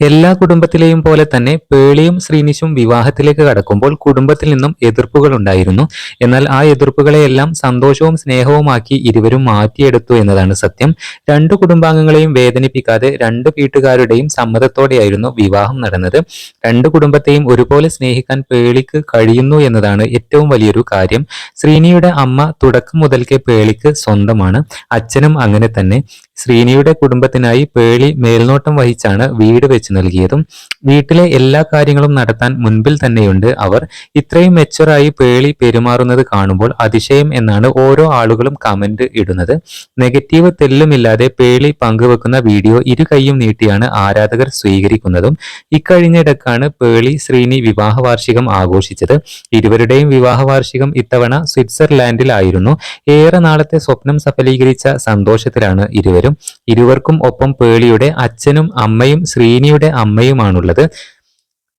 എല്ലാ കുടുംബത്തിലെയും പോലെ തന്നെ പേളിയും ശ്രീനിഷും വിവാഹത്തിലേക്ക് കടക്കുമ്പോൾ കുടുംബത്തിൽ നിന്നും എതിർപ്പുകൾ ഉണ്ടായിരുന്നു. എന്നാൽ ആ എതിർപ്പുകളെയെല്ലാം സന്തോഷവും സ്നേഹവുമാക്കി ഇരുവരും മാറ്റിയെടുത്തു എന്നതാണ് സത്യം. രണ്ടു കുടുംബാംഗങ്ങളെയും വേദനിപ്പിക്കാതെ രണ്ട് വീട്ടുകാരുടെയും സമ്മതത്തോടെയായിരുന്നു വിവാഹം നടന്നത്. രണ്ട് കുടുംബത്തെയും ഒരുപോലെ സ്നേഹിക്കാൻ പേളിക്ക് കഴിയുന്നു എന്നതാണ് ഏറ്റവും വലിയൊരു കാര്യം. ശ്രീനിയുടെ അമ്മ തുടക്കം മുതൽക്കേ പേളിക്ക് സ്വന്തമാണ്. അച്ഛനും അങ്ങനെ തന്നെ. ശ്രീനിയുടെ കുടുംബത്തിനായി പേളി മേൽനോട്ടം വഹിച്ചാണ് വീട് വെച്ച് നൽകിയതും വീട്ടിലെ എല്ലാ കാര്യങ്ങളും നടത്താൻ മുൻപിൽ തന്നെയുണ്ട് അവർ. ഇത്രയും മെച്ചറായി പേളി പെരുമാറുന്നത് കാണുമ്പോൾ അതിശയം എന്നാണ് ഓരോ ആളുകളും കമന്റ് ഇടുന്നത്. നെഗറ്റീവ് തെല്ലുമില്ലാതെ പേളി പങ്കുവെക്കുന്ന വീഡിയോ ഇരു കൈയും നീട്ടിയാണ് ആരാധകർ സ്വീകരിക്കുന്നതും. ഇക്കഴിഞ്ഞിടക്കാണ് പേളി ശ്രീനി വിവാഹ വാർഷികം ആഘോഷിച്ചത്. ഇരുവരുടെയും വിവാഹ വാർഷികം ഇത്തവണ സ്വിറ്റ്സർലാൻഡിലായിരുന്നു ഏറെ നാളത്തെ സ്വപ്നം സഫലീകരിച്ച സന്തോഷത്തിലാണ് ഇരുവരും. ഇരുവർക്കും ഒപ്പം പേളിയുടെ അച്ഛനും അമ്മയും ശ്രീനിയുടെ അമ്മയുമാണുള്ളത്.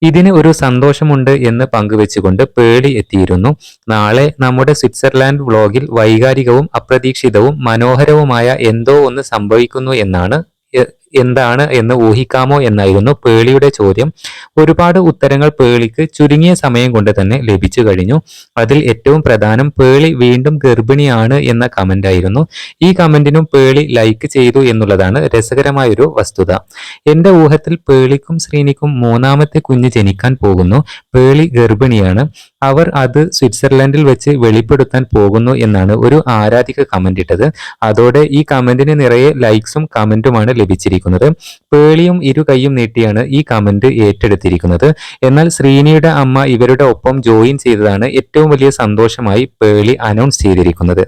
ഇതിന് ഒരു സന്തോഷമുണ്ട് എന്ന് പങ്കുവെച്ചുകൊണ്ട് പേളി എത്തിയിരുന്നു. നാളെ നമ്മുടെ സ്വിറ്റ്സർലാൻഡ് വ്ളോഗിൽ വൈകാരികവും അപ്രതീക്ഷിതവും മനോഹരവുമായ എന്തോ ഒന്ന് സംഭവിക്കുന്നു എന്നാണ് എന്താണ് എന്ന് ഊഹിക്കാമോ എന്നായിരുന്നു പേളിയുടെ ചോദ്യം. ഒരുപാട് ഉത്തരങ്ങൾ പേളിക്ക് ചുരുങ്ങിയ സമയം കൊണ്ട് തന്നെ ലഭിച്ചു കഴിഞ്ഞു. അതിൽ ഏറ്റവും പ്രധാനം പേളി വീണ്ടും ഗർഭിണിയാണ് എന്ന കമന്റ് ആയിരുന്നു. ഈ കമന്റിനും പേളി ലൈക്ക് ചെയ്തു എന്നുള്ളതാണ് രസകരമായൊരു വസ്തുത. എന്റെ ഊഹത്തിൽ പേളിക്കും ശ്രീനിക്കും മൂന്നാമത്തെ കുഞ്ഞ് ജനിക്കാൻ പോകുന്നു. പേളി ഗർഭിണിയാണ്. അവർ അത് സ്വിറ്റ്സർലൻഡിൽ വെച്ച് വെളിപ്പെടുത്താൻ പോകുന്നു എന്നാണ് ഒരു ആരാധിക കമന്റ് ഇട്ടത്. അതോടെ ഈ കമന്റിന് നിറയെ ലൈക്സും കമന്റുമാണ് ലഭിച്ചിരിക്കുന്നത്. പേളിയും ഇരു കൈയും നീട്ടിയാണ് ഈ കമന്റ് ഏറ്റെടുത്തിരിക്കുന്നത്. എന്നാൽ ശ്രീനിയുടെ അമ്മ ഇവരുടെ ഒപ്പം ജോയിൻ ചെയ്തതാണ് ഏറ്റവും വലിയ സന്തോഷമായി പേളി അനൗൺസ് ചെയ്തിരിക്കുന്നത്.